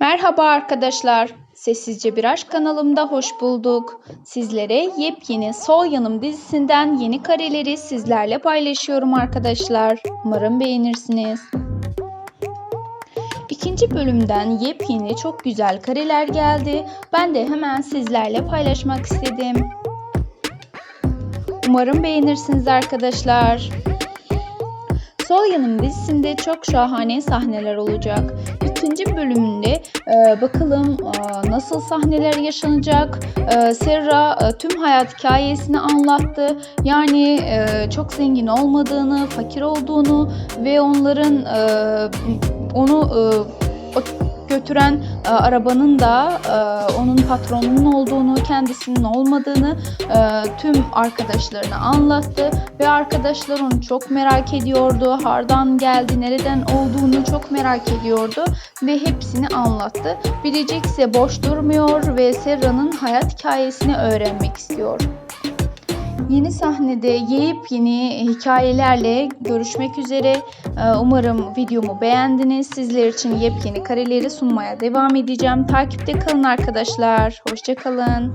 Merhaba arkadaşlar. Sessizce Bir Aşk kanalımda hoş bulduk. Sizlere yepyeni Sol Yanım dizisinden yeni kareleri sizlerle paylaşıyorum arkadaşlar. Umarım beğenirsiniz. İkinci bölümden yepyeni çok güzel kareler geldi. Ben de hemen sizlerle paylaşmak istedim. Umarım beğenirsiniz arkadaşlar. Sol Yanım dizisinde çok şahane sahneler olacak. İkinci bölümünde e, bakalım e, nasıl sahneler yaşanacak. E, Serra e, tüm hayat hikayesini anlattı. Yani e, çok zengin olmadığını, fakir olduğunu ve onların e, onu e, götüren e, arabanın da e, onun patronunun olduğunu, kendisinin olmadığını e, tüm arkadaşlarına anlattı ve arkadaşlar onu çok merak ediyordu. Hardan geldi, nereden olduğunu çok merak ediyordu ve hepsini anlattı. Biricik ise boş durmuyor ve Serra'nın hayat hikayesini öğrenmek istiyor. Yeni sahnede yepyeni hikayelerle görüşmek üzere. Ee, Umarım videomu beğendiniz. Sizler için yepyeni kareleri sunmaya devam edeceğim. Takipte kalın arkadaşlar. Hoşçakalın.